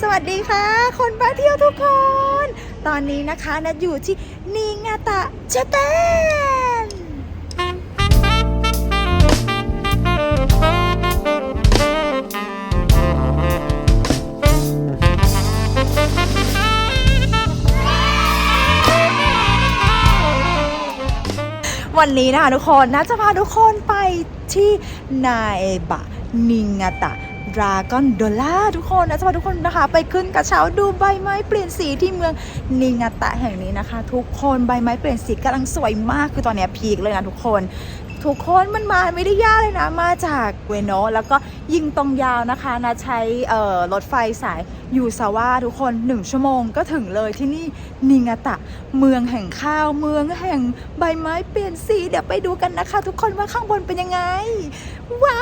สวัสดีค่ะ คนบ้าเที่ยวทุกคน ตอนนี้นะคะนัดอยู่ที่นิงาตะเจแปนวันนี้นะคะทุกคนน่าจะพาทุกคนไปที่นาเอบะนิงาตะ ดราก้อนดอลล่าทุกคนนะจะพาทุกคนนะคะ ไปขึ้นกระเช้าดูใบไม้เปลี่ยนสีที่เมืองนิงาตะแห่งนี้นะคะ ทุกคนใบไม้เปลี่ยนสีกำลังสวยมากคือตอนนี้พีคเลยนะทุกคนทุกคนมันมาไม่ได้ยากเลยนะ มาจากเวโนแล้วก็ยิงตรงยาวนะคะนะใช้รถไฟสายยูซาวะทุกคน 1 ชั่วโมงก็ถึงเลยที่นี่นิงาตะ เมืองแห่งข้าวเมืองแห่งใบไม้เปลี่ยนสี เดี๋ยวไปดูกันนะคะ ทุกคนว่าข้างบนเป็นยังไงว้า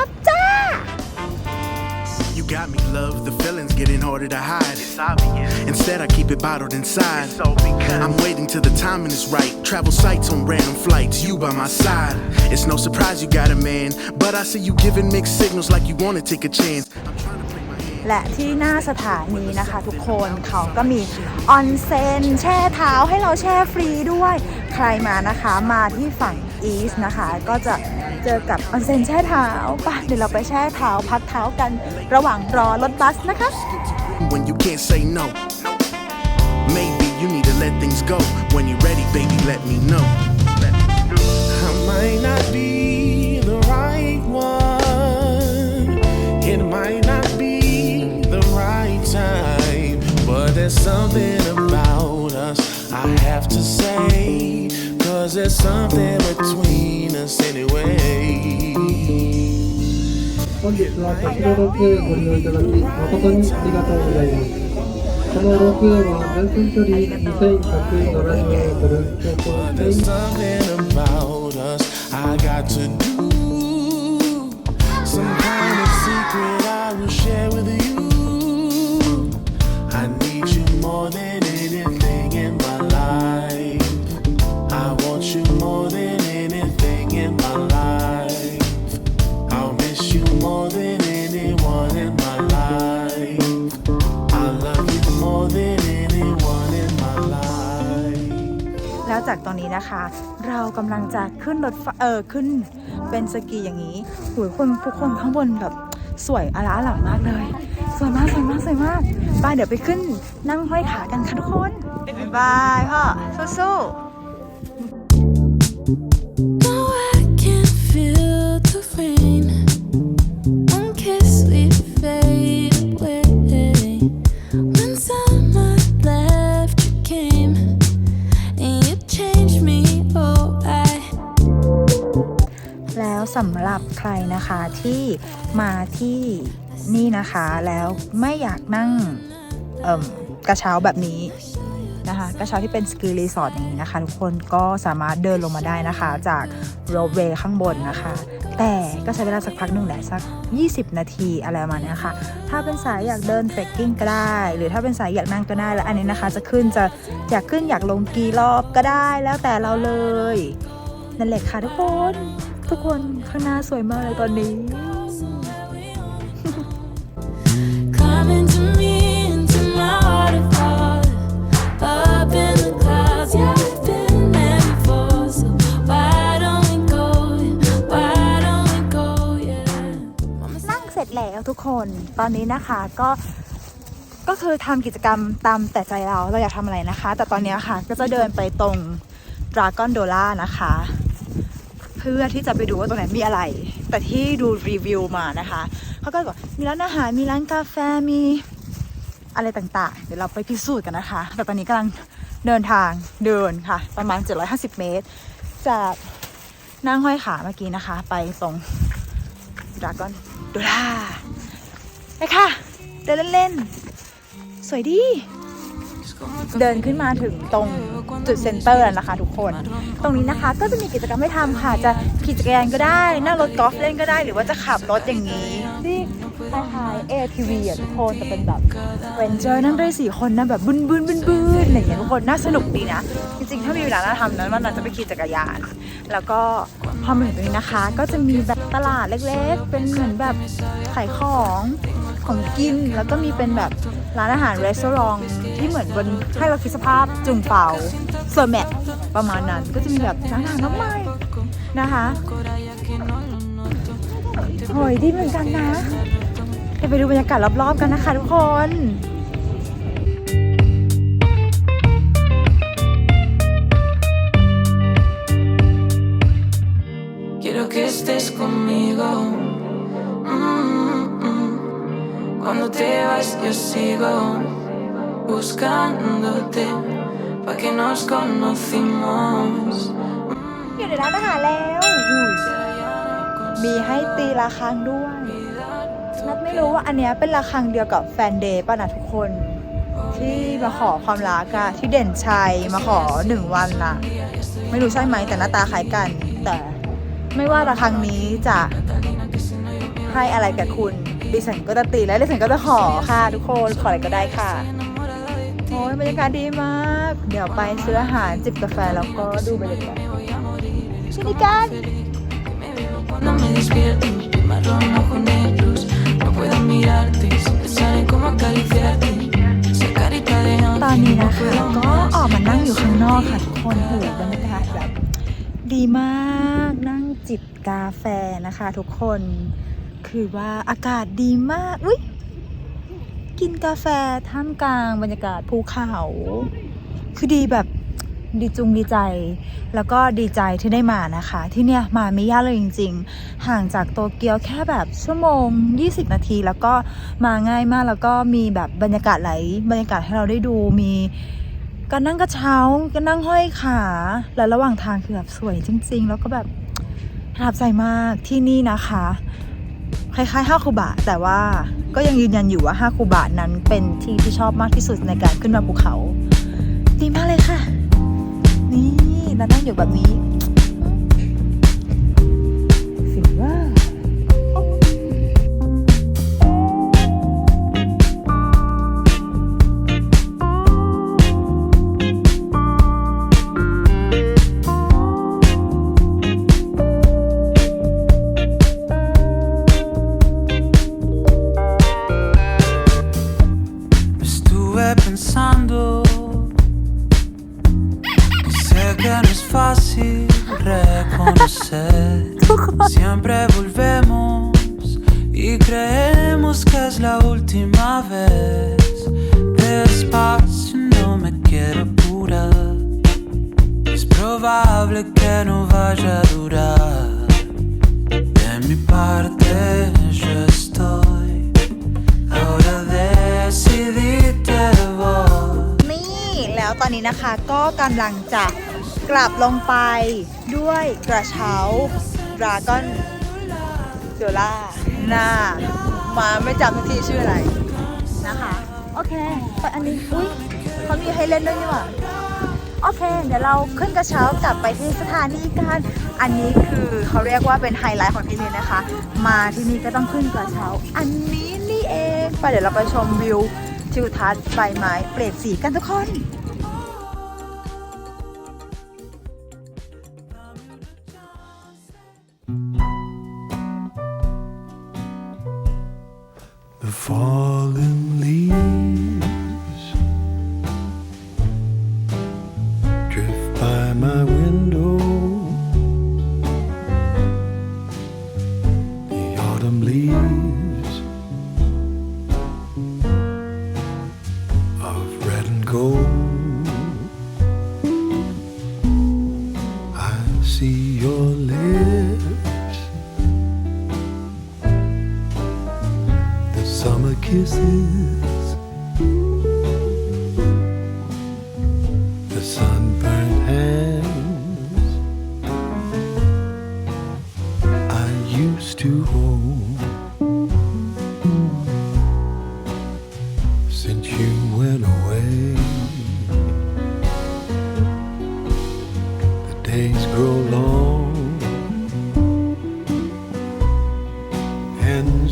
got me, love. The feeling's getting harder to hide. It's obvious. Instead, I keep it bottled inside. So because I'm waiting till the timing is right. Travel sites on random flights, you by my side. It's no surprise you got a man, but I see you giving mixed signals like you wanna take a chance. I'm trying to play my hand. และที่หน้าสถานีนะคะทุกคนเขาก็มีออนเซ็นแช่เท้าให้เราแช่ฟรีด้วย ใครมานะคะมาที่ฝั่ง อีสนะคะ ก็จะเจอกับออนเซ็นแช่เท้าไปเดี๋ยวเราไปแช่เท้าพักเท้ากันระหว่างรอรถบัสนะคะ When you can't say no. Maybe you need to let things go. When you're ready, baby, let me know. I might not be the right one. It might not be the right time. But there's something about us I have to say. Cause there's something between us anyway. 本日は先ほど9ご利用いただき誠にありがとうございますこの6は全線距離2170メートル標高 I need you more than นะคะ เรากำลังจะขึ้นรถเออขึ้นเป็นสกีอย่างนี้หุยคนทุกคนข้างบนแบบสวยอลาอลังมากเลยสวยมากสวยมากสวยมากไปเดี๋ยวไปขึ้นนั่งห้อยขากันค่ะทุกคน บ๊ายบายพ่อสู้ๆ สำหรับใครนะคะที่มาที่นี่นะคะแล้วไม่อยากนั่งกระเช้าแบบนี้นะคะกระเช้าที่เป็นสกีรีสอร์ทอย่างนี้นะคะทุกคนก็สามารถเดินลงมาได้นะคะ จากโรเวย์ข้างบนนะคะ แต่ก็ใช้เวลาสักพักหนึ่งแหละสัก 20 นาทีอะไรประมาณเนี้ยค่ะ ถ้าเป็นสายอยากเดินเทรคกิ้งก็ได้ หรือถ้าเป็นสายอยากนั่งก็ได้แล้วอันนี้นะคะ จะขึ้นจะอยากขึ้นอยากลงกี่รอบก็ได้แล้วแต่เราเลยนั่นแหละค่ะทุกคน ทุกคนข้างหน้าสวยมากเลยตอนนี้ Coming to me into my waterfall. Up in the clouds, yeah, we've been there before. So why don't we go? Why don't we go? Yeah. นั่งเสร็จแล้วทุกคน ตอนนี้นะคะก็ก็คือทำกิจกรรมตามแต่ใจเราเราอยากทำอะไรนะคะ แต่ตอนนี้ค่ะก็จะเดินไปตรงดราก้อนโดล่านะคะเพื่อที่จะไปดูว่าตรงไหนมีอะไร แต่ที่ดูรีวิวมานะคะเขาก็บอกมีร้านอาหารมีร้านกาแฟมีอะไรต่างๆ เดี๋ยวเราไปพิสูจน์กันนะคะ แต่ตอนนี้กำลังเดินทางเดินค่ะ ประมาณ 750 เมตร จากนั่งห้อยขาเมื่อกี้นะคะ ไปตรงดราก้อนดูล่าไปค่ะ เดินเล่นๆ สวยดี เดินขึ้นมาถึงตรงจุดเซ็นเตอร์แล้วนะคะทุกคน ตรงนี้นะคะก็จะมีกิจกรรมให้ทำค่ะ จะขี่จักรยานก็ได้ นั่งรถกอล์ฟเล่นก็ได้ หรือว่าจะขับรถอย่างนี้ที่คล้ายๆ ATV อะทุกคนแต่เป็นแบบเวนเจอร์นั่งได้สี่คนนะแบบบึ้นบึ้นบึ้นบึ้นอะไรอย่างเงี้ยทุกคนน่าสนุกดีนะ จริงๆ ถ้ามีเวลาน่าทำนั้นวันนั้นจะไปขี่จักรยาน แล้วก็พอมาถึงตรงนี้นะคะ ก็จะมีแบบตลาดเล็กๆ เป็นเหมือนแบบขายของของกินแล้วก็มีเป็นแบบร้านอาหารรีสอร์ ที่เหมือนบนให้เราคิดสภาพจุงเป่าเซอร์แมทประมาณนั้นก็จะมีแบบร้านอาหารน้ำไม้นะคะโอ้ยดีเหมือนกันนะเดี๋ยวไปดูบรรยากาศรอบๆกันนะคะทุกคน Quiero que estés conmigo. Mm, mm. Cuando te vas, yo sigo buscándote. Pa' que nos conocimos. อยู่ในร้านอาหารแล้วอุ้ยมีให้ตีระฆังด้วย นัดไม่รู้ว่าอันเนี้ยเป็นระฆังเดียวกับแฟนเดย์ป่ะนะทุกคน ที่มาขอความรักอะที่เด่นชัยมาขอหนึ่งวันน่ะไม่รู้ใช่ไหมแต่หน้าตาคล้ายกัน แต่ไม่ว่าระฆังนี้จะให้อะไรกับคุณดิฉันก็จะตีและดิฉันก็จะขอค่ะทุกคนขออะไรก็ได้ค่ะโอ้ยบรรยากาศดีมาก เดี๋ยวไปซื้ออาหารจิบกาแฟแล้วก็ดูบรรยากาศชินิกัน Cuando me despierto, marrón con luz. No puedo mirarte, se me sale como acariciarte. Esa carita de ตอนนี้นะคะก็ออกมานั่งอยู่ข้างนอกค่ะทุกคนโหบรรยากาศแบบดีมากนั่งจิบกาแฟนะคะทุกคน คือว่าอากาศดีมาก อุ้ย กินกาแฟท่ามกลางบรรยากาศภูเขา คือดีแบบดีจุงดีใจ แล้วก็ดีใจที่ได้มานะคะ ที่เนี่ยมาไม่ยากเลยจริง ๆ ห่างจากโตเกียวแค่แบบชั่วโมง 20 นาที แล้วก็มาง่ายมากแล้วก็มีแบบบรรยากาศไหลบรรยากาศให้เราได้ดูมีการนั่งกระเช้าการนั่งห้อยขาและระหว่างทางคือแบบสวยจริง ๆ แล้วก็แบบประทับใจมากที่นี่นะคะ คล้ายๆห้าคูบะแต่ว่า ก็ยังยืนยันอยู่ว่าฮาคูบะนั้นเป็นที่ที่ชอบมากที่สุดในการขึ้นมาภูเขา ดีมากเลยค่ะ นี่เรานั่งอยู่แบบนี้ última vez. Despacio, no me quiero apurar. Es probable que no vaya a durar. De mi parte, yo estoy. Ahora decidí te voy. นี่แล้วตอนนี้นะคะก็กำลังจะกลับลงไปด้วยกระเช้าดราก้อนเจล่าหน้า มาไม่จำทีชื่ออะไรนะคะ โอเคไปอันนี้อุ้ยเขามีให้เล่นด้วยนี่หว่าโอเค เดี๋ยวเราขึ้นกระเช้ากลับไปที่สถานีกัน อันนี้คือเขาเรียกว่าเป็นไฮไลท์ของที่นี่นะคะ มาที่นี่ก็ต้องขึ้นกระเช้า อันนี้นี่เอง ไปเดี๋ยวเราไปชมวิวทิวทัศน์ใบไม้เปลี่ยนสีกันทุกคน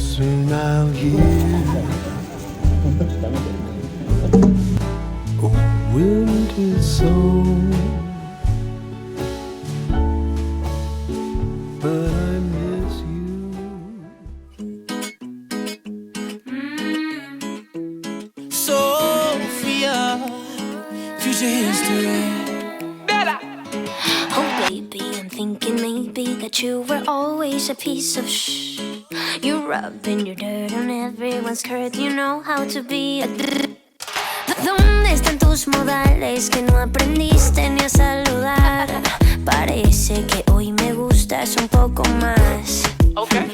soon I'll hear a winter song. But I miss you. So history. Oh, baby, I'm thinking maybe that you were always a piece of shh. You're rubbing your dirt on everyone's skirt. You know how to be a. ¿Dónde están tus modales que no aprendiste ni a saludar? Parece que hoy me gustas un poco más. Hola,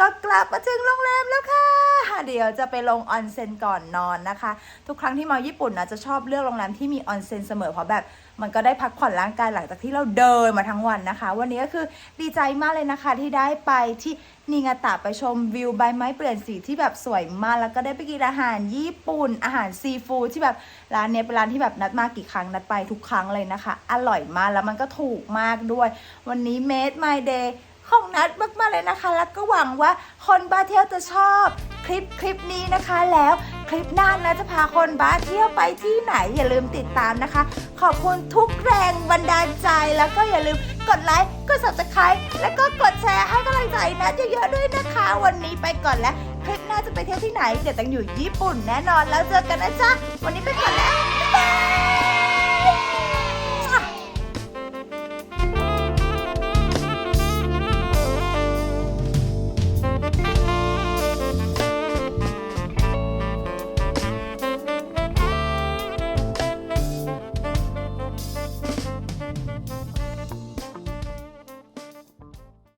ก็กลับมาถึงโรงแรมแล้วค่ะ เดี๋ยวจะไปลงออนเซ็นก่อนนอนนะคะ ทุกครั้งที่มาญี่ปุ่นนะจะชอบเลือกโรงแรมที่มีออนเซ็นเสมอเพราะแบบมันก็ได้พักผ่อนร่างกายหลังจากที่เราเดินมาทั้งวันนะคะ วันนี้ก็คือดีใจมากเลยนะคะที่ได้ไปที่นิงาตะไปชมวิวใบไม้เปลี่ยนสีที่แบบสวยมากแล้วก็ได้ไปกินอาหารญี่ปุ่น อาหารซีฟู้ดที่แบบร้านเนี้ยเป็นร้านที่แบบนัดมากี่ครั้งนัดไปทุกครั้งเลยนะคะ อร่อยมากแล้วมันก็ถูกมากด้วย วันนี้ made my day ของนัดมากๆเลยนะคะ แล้วก็หวังว่าคนบ้าเที่ยวจะชอบคลิปคลิปนี้นะคะแล้วคลิปหน้านะจะพาคนบ้าเที่ยวไปที่ไหนอย่าลืมติดตามนะคะ ขอบคุณทุกแรงบันดาลใจแล้วก็อย่าลืมกดไลค์กด subscribe แล้วก็กดแชร์ให้กำลังใจนัดเยอะๆด้วยนะคะ วันนี้ไปก่อนแล้ว คลิปหน้าจะไปเที่ยวที่ไหน เดี๋ยวต้องอยู่ญี่ปุ่นแน่นอนแล้วเจอกันนะจ๊ะวันนี้ไป